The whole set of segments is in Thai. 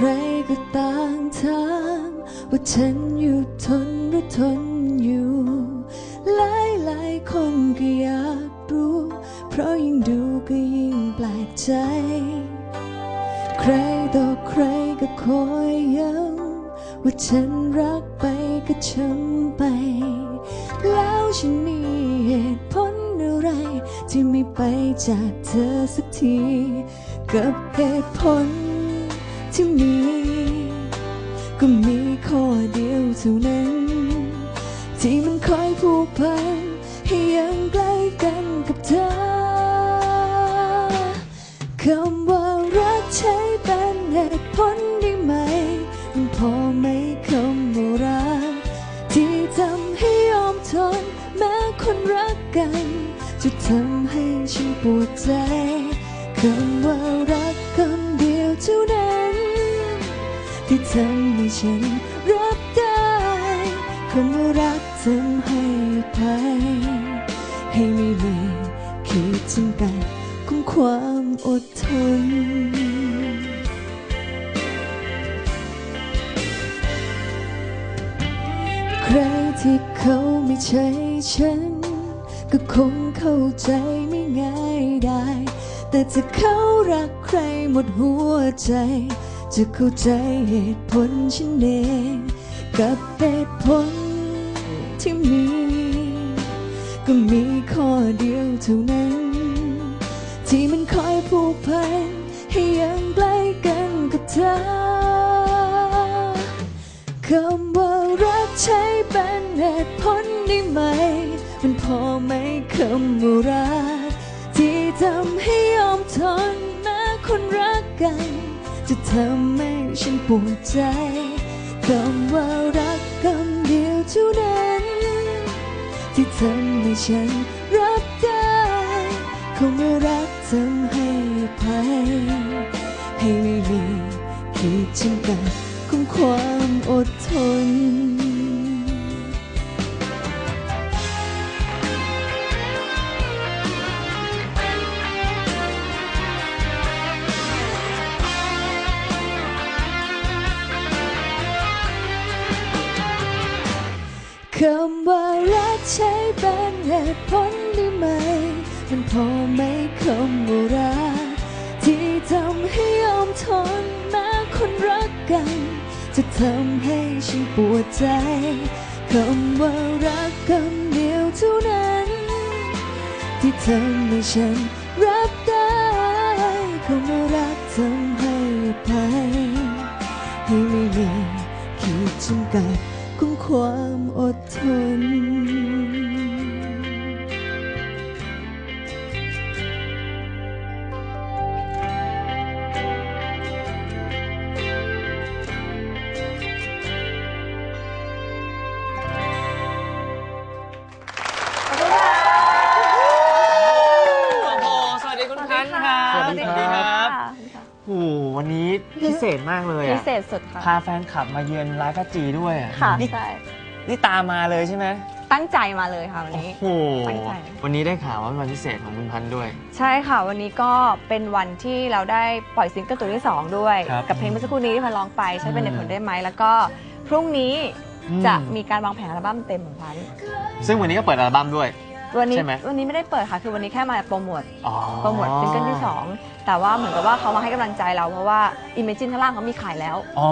ใครก็ต่างถามว่าฉันอยู่ทนหรือทนอยู่ หลายหลายคนก็อยากรู้ เพราะยิ่งดูก็ยิ่งแปลกใจ ใครต่อใครก็คอยย้ำว่าฉันรักไปก็ช้ำไป แล้วฉันมีเหตุผลอะไรที่ไม่ไปจากเธอสักที กับเหตุผล ที่มี ก็มีข้อเดียวเท่านั้น ที่มันคอยผูกพันให้ยังใกล้กันกับเธอคำว่ารักใช้เป็นเหตุผลได้ไหม มันพอไหมคำว่ารัก ที่ทำให้ยอมทนแม้คนรักกัน จะทำให้ฉันปวดใจ ที่ทำให้ฉันรับได้คำว่ารักทำให้อภัยให้ไม่มีขีดจำกัดของความอดทน ใครที่เขาไม่ใช่ฉัน ก็คงเข้าใจไม่ง่ายได้ แต่ถ้าเขารักใครหมดหัวใจ จะเข้าใจเหตุผลฉันเองกับเหตุผลที่มี ก็มีข้อเดียวเท่านั้น ที่มันคอยผูกพันให้ยังใกล้กันกับเธอคำว่ารักใช้เป็นเหตุผลได้ไหม มันพอไหมคำว่ารัก ที่ทำให้ยอมทนแม้คนรักกัน จะทำให้ฉันปวดใจคำว่ารักคำเดียวเท่านั้น ที่ทำให้ฉันรับได้คงว่รักทำให้อภัยให้ไม่มีขีดจำกัดของความอดทน อไหมคำว่ารักที่ทำให้ยอมทนแม้คนรักกัน จะทำให้ฉันปวดใจคำว่ารักคำเดียวเท่านั้น ที่ทำให้ฉันรับได้คำว่ารักทำให้อภัยให้ไม่มีขีดจำกัดของความอดทน พิอะเศษสุดค่ะ พาแฟนคลับมาเยือนไลฟ์พัจีด้วยอะค่ะนี่ใช่นี่ตามมาเลยใช่ไหมตั้งใจมาเลยค่ะวันโอ้นี้ โหตั้งใจ วันนี้ได้ข่าวว่าเป็นวันพิเศษของคุณพันธ์ด้วย ใช่ค่ะ วันนี้ก็เป็นวันที่เราได้ปล่อยซิงเกิลตัวที่ 2 ด้วย ครับกับเพลงเมื่อสักครู่นี้ที่พันร้องไปใช้เป็นอืมเหตุผลได้ไหม แล้วก็พรุ่งนี้อืม จะมีการวางแผนอัลบั้มเต็มของพัน ซึ่งวันนี้ก็เปิดอัลบั้มด้วย วันนี้ใช่ไหม วันนี้ไม่ได้เปิดค่ะ คือวันนี้แค่มาโปรโมทอ๋อ โปรโมทซิงเกิลที่ 2 แต่ว่าเหมือนกับว่าเขามาให้กำลังใจเราเพราะว่า Imagine ข้างล่างเขามีขายแล้ว อ๋อ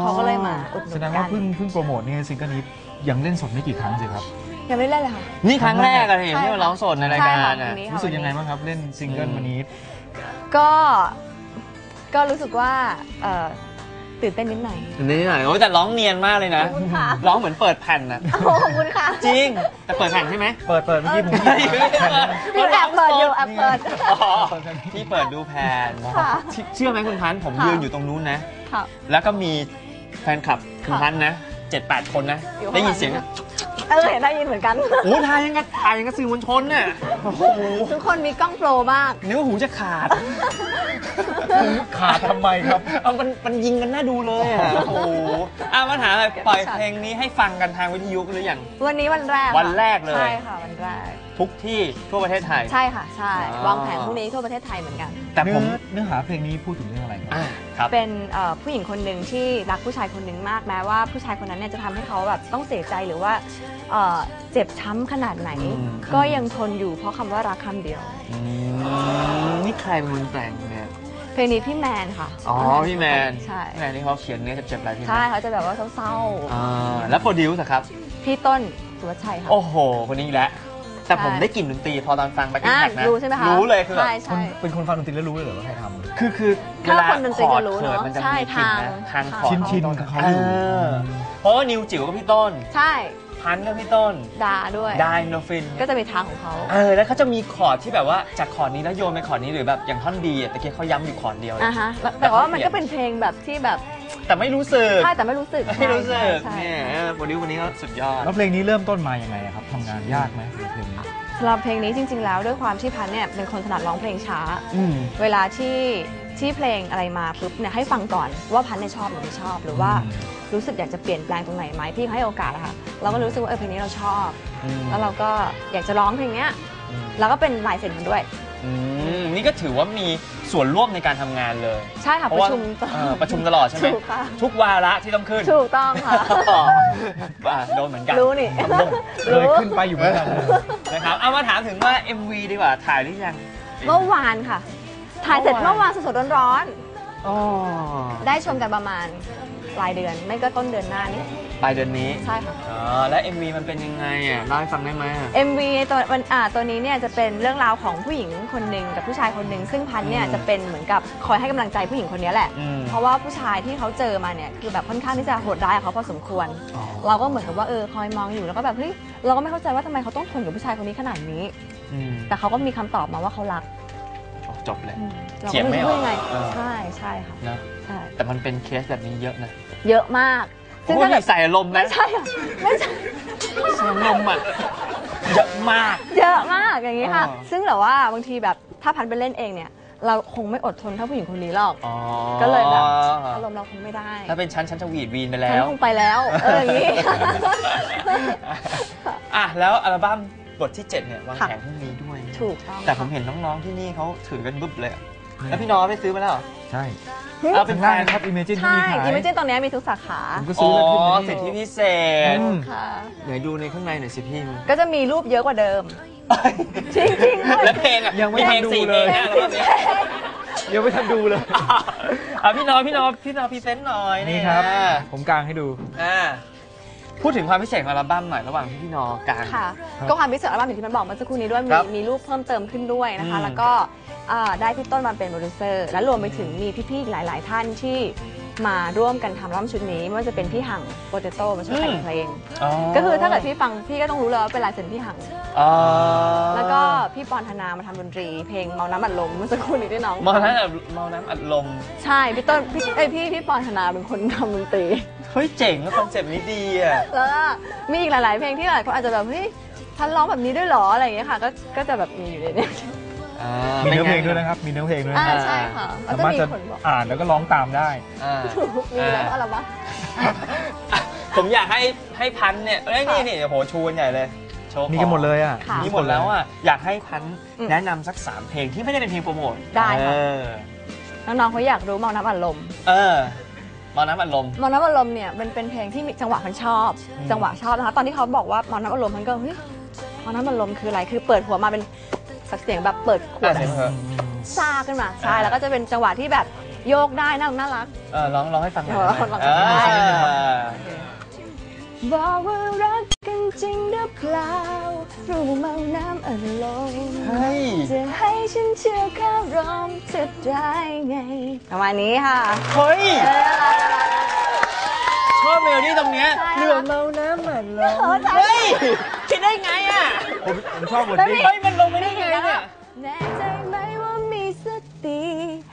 เขาก็เลยมาอุดหนุแสนดงกัว่านเพิ่งเพิ่งโปรโมทนี่ซิงเกิลนี้ยังเล่นสดไม่กี่ครั้งสิครับ ยังไม่ได้เล่นเลยค่ะ นี่ครั้งแรกอะเห็นใช่ที่ค่ะมาร้องสดในรายใช่การค่ะอะวันนี้ค่ะรู้สึกยังไงวันนี้บ้างครับเล่นซิงเกิลอืมวันนี้ ก็ก็รู้สึกว่าเอ่อ ตื่นเต้นนิดหน่อย นี่หน่อยโอ้ยแต่ร้องเนียนมากเลยนะ ขอบคุณค่ะ ร้องเหมือนเปิดแผ่นนะโอ้ขอบคุณค่ะจริง แต่เปิดแผ่นใช่ไหมเปิดเปิดเมื่อกี้ผมเฮ้ยหยิบแผ่นนั้นพี่แอบเปิดอยู่แอบเปิด อ๋อพี่เปิดดูแผ่นค่ะ เชื่อไหมคุณพันธ์ผมค่ะ ยืนอยู่ตรงนู้นนะ ค่ะ แล้วก็มีแฟนคลับคุณค่ะพันธ์นะเจ็ดแปดคนนะ อยู่ข้างหลัง ได้ยินเสียงอะ เออเห็นได้ยินเหมือนกัน โอ้ถ่ายยังกับถ่ายยังกับสื่อมวลชนน่ะโอ้โหทุกคนมีกล้องโปรมากนึกว่าหูจะขาด ขาดทำไมครับ เอามันมันยิงกันน่าดูเลยอะโอ้โหอะมาถามเลยปล่อยเพลงนี้ให้ฟังกันทางวิทยุหรือยัง วันนี้วันแรกค่ะวันแรกเลย ใช่ค่ะวันแรก ทุกที่ทั่วประเทศไทย ใช่ค่ะใช่อ๋อวางแผนพรุ่งนี้ทั่วประเทศไทยเหมือนกัน แต่ผมเนื้อเนื้อหาเพลงนี้พูดถึงเรื่องอะไรครับอ่าครับ เป็นเอ่อผู้หญิงคนหนึ่งที่รักผู้ชายคนหนึ่งมากแม้ว่าผู้ชายคนนั้นเนี่ยจะทำให้เขาแบบต้องเสียใจหรือว่าเอ่อเจ็บช้ำขนาดไหน อืม ก็ยังทนอยู่เพราะคำว่ารักคำเดียว อืมนี่ใครเป็นคนแต่งเนี่ยเพลงนี้พี่แมนค่ะอ๋อพี่แมนใช่พี่แมนนี่เขาเขียนเนื้อเจ็บๆอะไรพี่แมนใช่เขาจะแบบว่าเศร้าอ่าแล้วโปรดิวส์อะครับ ๆพี่ต้นสุวัชชัยค่ะ โอ้โห คนนี้อีกแล้ว แต่ผมใช่ได้กลิ่นดนตรีพอตอนฟังแบ็คกิ้งอะแท็กนะรู้ใช่ไหมคะรู้เลยคือแบบใช่คนใช่ เป็นคนฟังดนตรีแล้วรู้เลยเหรอว่าใครทำคือคือเวถ้าลาคนดนตรีคอร์จะดรู้เขินเนอะมันจะใช่มีกลิ่นนะทาทางงคอร์ดชินชินต้กับเขาอยู่เเพราะว่านิวจิ๋วกับพี่ต้น ใช่พันกับพี่ต้นดาด้วย ไดโนฟิน ก็จะมีทางของเขา เออแล้วเขาจะมีคอร์ดที่แบบว่าจากคอร์ดนี้แล้วโยนไปคอร์ดนี้หรือแบบอย่างท่อนดีอะตะเกียเขาย้ำอยู่คอร์ดเดียวเลยอะฮะแล้วแต่ว่ามันก็เป็นเพลงแบบที่แบบแต่ไม่รู้สึกใช่แต่ไม่รู้สึกไม่รู้สึกใช่เนี่ยเออโปรดิวคนนี้ก็สุดยอด แล้วเพลงนี้เริ่มต้นมายังไงอะครับทำงานยากไหมเพลงนี้ สำหรับเพลงนี้จริง ๆ แล้วด้วยความที่พันธุ์เนี่ยเป็นคนถนัดร้องเพลงช้า อืม เวลาที่ที่เพลงอะไรมาปุ๊บเนี่ยให้ฟังก่อนว่าพันธุ์เนี่ยชอบหรือไม่ชอบ หรือว่าอืมรู้สึกอยากจะเปลี่ยนแปลงตรงไหนไหมพี่ให้โอกาสอะค่ะเราก็รู้สึกว่าเออเพลงนี้เราชอบ อืม แล้วเราก็อยากจะร้องเพลงเนี้ยอืมแล้วก็เป็นลายเซ็นมันด้วย อืม นี่ก็ถือว่ามีส่วนร่วมในการทำงานเลยใช่ค่ะเพปราะระว่าชุมเออประชุมตลอดใช่ไหมถูกค่ะ ทุกวาระที่ต้องขึ้นถูกต้องค่ะอะโดนเหมือนกันรู้นี่ทำบุ้งเคยขึ้นไปอยู่เหมือนกันนะครับเอามาถามถึงว่า MV ดีกว่าถ่ายหรือยังเมื่อวานค่ะ ถ่ายเสร็จเมื่เมื่อวาวอานนสดๆร้อนอ๋อ ๆ ได้ชมกันประมาณ ปลายเดือน ไม่ก็ต้นเดือนหน้านี้ปลายเดือนนี้ใช่ค่ะ อ๋อแล้ว MV มันเป็นยังไงอะเล่าให้ฟังได้ไหมอะ MV ตัววันอ่าตัวนี้เนี่ยจะเป็นเรื่องราวของผู้หญิงคนหนึ่งกับผู้ชายคนหนึ่งซึ่งพันธุ์เนี่ยอืมจะเป็นเหมือนกับคอยให้กำลังใจผู้หญิงคนนี้แหละ อืมเพราะว่าผู้ชายที่เขาเจอมาเนี่ยคือแบบค่อนข้างที่จะโหดร้ายกับเขาพอสมควร อ๋อ เราก็เหมือนกับว่าเออคอยมองอยู่แล้วก็แบบเฮ้ยเราก็ไม่เข้าใจว่าทำไมเขาต้องทนกับผู้ชายคนนี้ขนาดนี้ อืมแต่เขาก็มีคำตอบมาว่าเขารัก จบเลยอืมเราเถีก็ยงไม่ไม่รู้ออกยังไงเออใช่ใช่ค่ะนะใช่แต่มันเป็นเคสแบบนี้เยอะนะ เยอะมาก ซึ่งโอ้ถ้ายเกิดใส่อารมณ์นะไม่ใช่อะไม่ใช่ใส่อารมณ์อะเยอะมาก เยอะมากอย่างนี้ค่ะอ๋อซึ่งแต่ว่าบางทีแบบถ้าพันไปเล่นเองเนี่ยเราคงไม่อดทนเท่าผู้หญิงคนนี้หรอกอ๋อก็เลยแบบอารมณ์เราคงไม่ได้ ถ้าเป็นชั้นชั้นจะหวีดวีนไปฉัแล้นวคงไปแล้ว เอออย่างนี้อะแล้วอัลบั้ม บทที่ 7 เนี่ยวางค่ะแผนพรุ่งนี้ด้วย ถูกต้องแต่ผมเห็นน้องๆที่นี่เขาถือกันบึ๊บเลยอะแล้วพี่น้องได้ซื้อมาแล้วเหรอ ใช่เอาเป็นข้างแฟล่างนครับ Imagine ก็ใช่มีขายอิมเมจินตอนนี้มีทุกสาขา ผมก็อ๋ซื้ออแล้วขึ้นมาสิทธิพิเศษอืม ค่ะ ไหนดูในข้างในหน่อยสิพี่ก็จะมีรูปเยอะกว่าเดิม จริงๆด้วย แล้วเพลงอะยังไม่เพลงทันดูสี่เพเลลงยนะอัลบั้มเนี้ยยังไม่ทันดูเลย อะพี่น้องพี่น้องพี่น้องพรีเซนต์หน่อยนี่ครับอะผมกางให้ดู อ่า พูดถึงความพิเศษของอัลบั้มหน่อยระหว่างที่พี่น้องกลางค่ะครับก็ความพิเศษอัลบั้มอย่างที่มันบอกเมื่อสักครู่นี้ด้วยคมีรับมีรูปเพิ่มเติมขึ้นด้วยนะคะ อืมแล้วก็อ่าได้พี่ต้นมาเป็นโปรดิวเซอร์และรวมไปถึงมีพี่ๆอีกหลาย ๆ ท่านที่มาร่วมกันทำอัลบั้มชุดนี้ไม่ว่าจะเป็นพี่หังโปเตโต้มาช่วยแต่งเพลงอ๋อก็คือถ้าเกิดพี่ฟังพี่ก็ต้องรู้เลยว่าเป็นลายเซ็นพี่หัง อ๋อแล้วก็พี่ปอนธนามาทำดนตรี เพลงเมาน้ำอัดลมเมื่อสักครู่นี้ที่น้องมองน้ำอัดมองน้ำอัดลม ใช่พี่ต้นพี่เอ้ยพี่พี่ปอนธนาเป็นคนทำดนตรี เฮ้ยเจ๋งแล้วคอนเซปต์นี้ดีอะ แล้วก็มีอีกหลาย ๆ เพลงที่หลายคนอาจจะแบบเฮ้ยทันร้องแบบนี้ด้วยเหรออะไรอย่างเงี้ยค่ะ ก็ก็จะแบบมีอยู่ในเนี้อ่ามีเนื้อเพลงได้วยนะครับ มีเนื้อเพลงด้วยอ่านะใช่ค่ะแล้วสาจะมารถมีจะคนบอกอ่านแล้วก็ร้องตามได้ อ่า มีแล้วอะไรวะอะผมอยากให้ให้พันธุ์เนี่ยเอ้ยนี่นี่โอ้โหชูกันใหญ่เลยโชว์มีกันหมดเลยอะ ค่ะมีหมดแล้วอะ อยากให้พันธุ์อืมแนะนำสักสามเพลงที่ไม่ได้เป็นเพลงโปรโมทได้ค่ะ เออน้องๆเขาอยากรู้เมาน้ำอัดลม เออ มองน้ำอัดลมเมาน้ำอัดลมเนี่ยมันเป็นเพลงที่มีจังหวะมันชอบ จังหวะชอบนะคะ ตอนที่เขาบอกว่าเมาน้ำอัดลมมันก็เฮ้ยเมาน้ำอัดลมคืออะไรคือเปิดหัวมาเป็นสักเสียงแบบเปิดขวดอะเสียงเถอะ ซาขึ้นมาใช่อ่า แล้วก็จะเป็นจังหวะที่แบบโยกได้น่าน่ารัก เออร้องร้องให้ฟังหน่อยเออได้ไหมลองฟังได้เออบอกว่ารักกันจริงหรือเปล่ารู้เมาน้ำอัดลมเฮ้ย จะให้ฉันเชื่อคารมเธอได้ไง ประมาณนี้ค่ะเฮ้ยเออชอบเมโลดี้ตรงเนี้ยใช่เรือเมาน้ำอัดลมเออใช่เฮ้ยคิดได้ไงอะผมผมชอบวอร์แล้วดิ้งมีเฮ้ยมันลงไปได้ไงเนี่ยแน่ใจไหมว่ามีสติ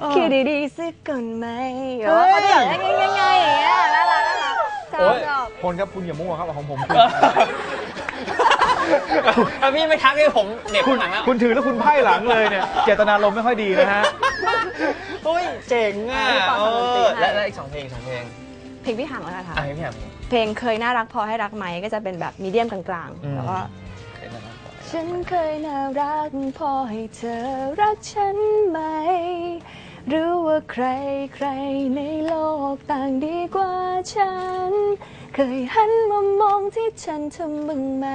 เออคิดดีๆสักก่อนไหมเฮ้ยเขาจะแบบง่ายๆอย่างเงี้ยน่ารักน่ารักชโอ๊อบยชอบคนครับคุณอย่ามั่วครับของผมเอ อถ้าพี่ไม่ทักให้ผมเหน็บคุณข้างหลังแล้วคุณถือแล้วคุณไพ่หลังเลยเนี่ย เจตนารมณ์ไม่ค่อยดีนะฮะอุ้ยเจ๋งอะพี่ปอเอสอนดนตรีอให้ และและอีกสองเพลงอีกสองเพลงเพลงพี่หังแล้วกันค่ะ อะพี่แหม่มเพลงเคยน่ารักพอให้รักไหมก็จะเป็นแบบมีเดียมกลางอืมๆแล้วก็เพลงอะไรนะฉันเคยน่ารักพอให้เธอรักฉันไหม หรือว่าใครใครในโลกต่างดีกว่าฉัน เคยหันมามองที่ฉันทำบ้างไหม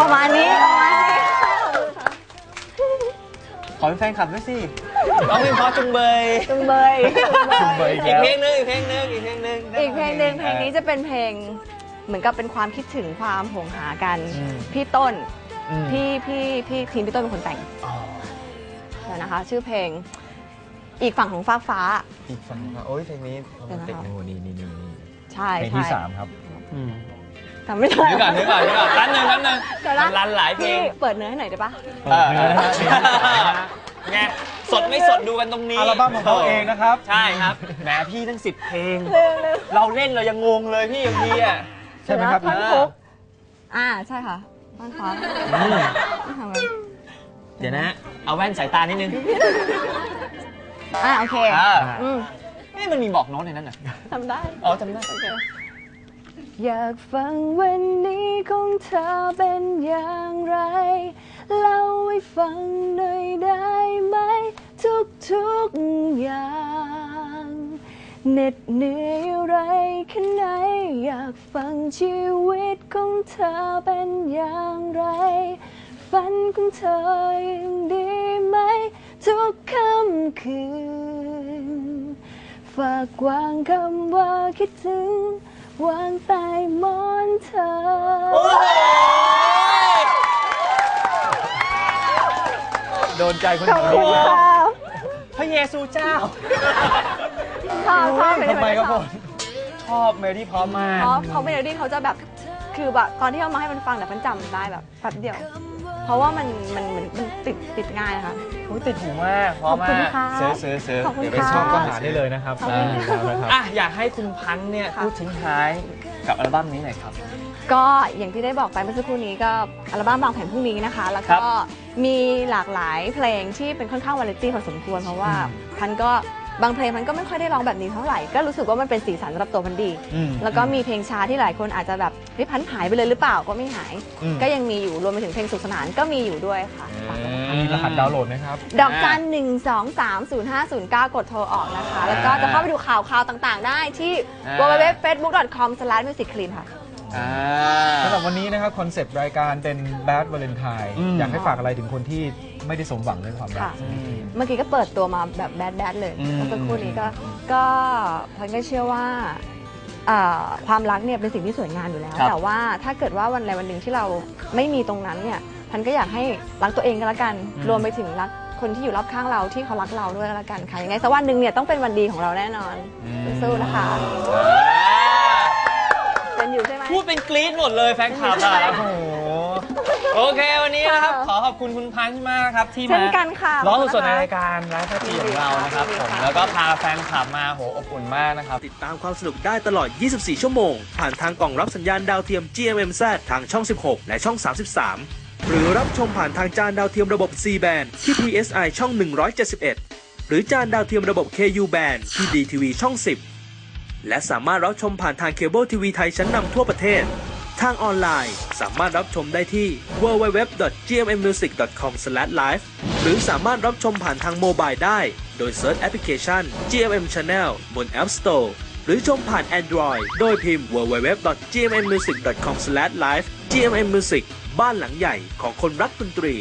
ประมาณนี้ประมาณนี้ขอเป็นแฟนคลับด้วยสิร้องเพลงเพราะจุงเบย จุงเบยจุงเบยอีกเพลงหนึงอีกเพลงหนึงอีกเพลงหนึงอีกเพลงหนึ่งเพลงนี้จะเป็นเพลงเหมือนกับเป็นความคิดถึงความห่วงหากันอืมพี่ต้นอืมพี่พี่พี่ทีมพี่ต้นเป็นคนแต่งอ๋อเดี๋ยวนะคะ ชื่อเพลงอีกฝั่งของฟากฟ้า อีกฝั่งครับโอ้ยเพลงนี้โรแมนติกเดี๋ยวนะคะโอ้นี่นี่นี่นี่ใช่เพลงใช่ที่สามครับอืม ทำไม่ได้นึกก่อนนึกก่อนนึกก่อนแป๊บนึงแป๊บนึงเดี๋ยวนะมันรันหลายเพลพี่งเปิดเนื้อให้หน่อยได้ปะเปิดเนื้อนะฮะเพลงที่สามนะฮะไงสดไม่สดดูกันตรงนี้อัลบั้มของเขาเองนะครับ ใช่ครับแหมพี่ตั้งสิบเพลงเราเล่นเรายังงงเลยพี่บางทีอะ ใช่ไหมครับเดี๋ยวนะท่อนเออฮุกอ่าใช่ค่ะท่อนฟ้าทำไงเดี๋ยวนะ เอาแว่นสายตานิดนึงอ่าโอเคอ่าอืมนี่มันมีบอกโน้ตในนั้นน่ะทำได้ อ๋อจำได้อ อยากฟังวันนี้ของเธอเป็นอย่างไร เล่าให้ฟังหน่อยได้ไหม ทุกทุกอย่างเหน็ดเหนื่อยอะไรแค่ไหน อยากฟังชีวิตของเธอเป็นอย่างไร ฝันของเธอยังดีไหม ทุกค่ำคืน ฝากวางคำว่าคิดถึง วางใต้หมอนเธอโอ้โหโดนใจคนขอบนี้คุณค่ะพระเยซูเจ้าชอบชอบทำไมครับผมชอบเมโลดี้พร้อมมาก เพราะเขาเมโลดี้เขาจะแบบ คือแบบตอนที่เอามาให้มันฟังแต่มันจำได้แบบแป๊บเดียว เพราะว่ามันมันมันมันติดติดง่ายนะคะ อุ๊ยติดหูมากพร้อมขอบคุมาณกค่ะซื้อซื้อซื้อขอบคุณเดี๋ยวไปค่ะ ชอบก็ก็หาหาได้ได้เลเลยยนะครับขอบคุณค่ะ ได้นะครับ อะอยากให้คุณพันธ์เนี่ยค่ะ พูดทิ้งท้ายกับอัลบั้มนี้หน่อยครับ ก็อย่างที่ได้บอกไปเมื่อสักครู่นี้ก็อัลบั้มบางแผ่นพรุ่งนี้นะคะ แล้วครัก็บมีหลากหลายเพลงที่เป็นค่อนข้างวาไรตี้พอสมควรเพราะว่าอืมพันก็ บางเพลงมันก็ไม่ค่อยได้ร้องแบบนี้เท่าไหร่ ก็รู้สึกว่ามันเป็นสีสันสำหรับตัวพันดี อืมแล้วก็มีเพลงช้าที่หลายคนอาจจะแบบเฮ้ยพันหายไปเลยหรือเปล่าก็ไม่หาย อืม ก็ยังมีอยู่รวมไปถึงเพลงสุขสนานก็มีอยู่ด้วยค่ะฝากด้วยนะคะ มีรหัสดาวน์โหลดไหมครับ ดอกจันหนึ่งสองสามศูนย์ห้าศูนย์เก้ากดโทรออกนะคะ แล้วก็จะเข้าไปดูข่าวข่าวต่างๆ ได้ที่ อ่า www.facebook.com/musicclean ค่ะ อ่า สำหรับวันนี้นะครับคอนเซปต์รายการเป็น Bad Valentine อืม อยากให้ฝากอะไรถึงคนที่ไม่ได้สมหวังเรื่องความรัก ค่ะอืมเมื่อกี้ก็เปิดตัวมาแบบแบดแบดเลยอืมเมื่อสักครู่นี้ก็ก็พันก็เชื่อว่าอ่าความรักเนี่ยเป็นสิ่งที่สวยงามอยู่แล้ว ครับแต่ว่าถ้าเกิดว่าวันใดวันหนึ่งที่เราไม่มีตรงนั้นเนี่ยพันก็อยากให้รักตัวเองก็แล้วกันรวมไปถึงรักคนที่อยู่รอบข้างเราที่เขารักเราด้วยก็แล้วกันค่ะยังไงสักวันหนึ่งเนี่ยต้องเป็นวันดีของเราแน่นอนสู้ๆนะคะ อ่า เป็นอยู่ใช่ไหม พูดเป็นก รี๊ดหมดเลยแฟนคลับอะใช่โอ้โหโอเควันนี้นะครับขอขอบคุณคุณพันธ์มากครับที่เช่มานกันค่ะร้องสดๆในขอบคุณนะคะรายการไลฟ์พัทีของเรานะครับยินดีผมค่ะแล้วก็พาแฟนคลับมาโหอบอุ่นมากนะครับ ติดตามความสนุกได้ตลอด 24 ชั่วโมง ผ่านทางกล่องรับสัญญาณดาวเทียม GMMZ ทางช่อง 16 และช่อง 33 หรือรับชมผ่านทางจานดาวเทียมระบบ C band ที่ PSI ช่อง 171 หรือจานดาวเทียมระบบ KU band ที่ DTV ช่อง 10 และสามารถรับชมผ่านทางเคเบิลทีวีไทยชั้นนำทั่วประเทศ ทางออนไลน์สามารถรับชมได้ที่ www.gmmmusic.com/live หรือสามารถรับชมผ่านทางโมบายได้ โดยเซิร์ชแอปพลิเคชัน GMM Channel บน App Store หรือชมผ่าน Android โดยพิมพ์ www.gmmmusic.com/live GMM Music บ้านหลังใหญ่ของคนรักดนตรี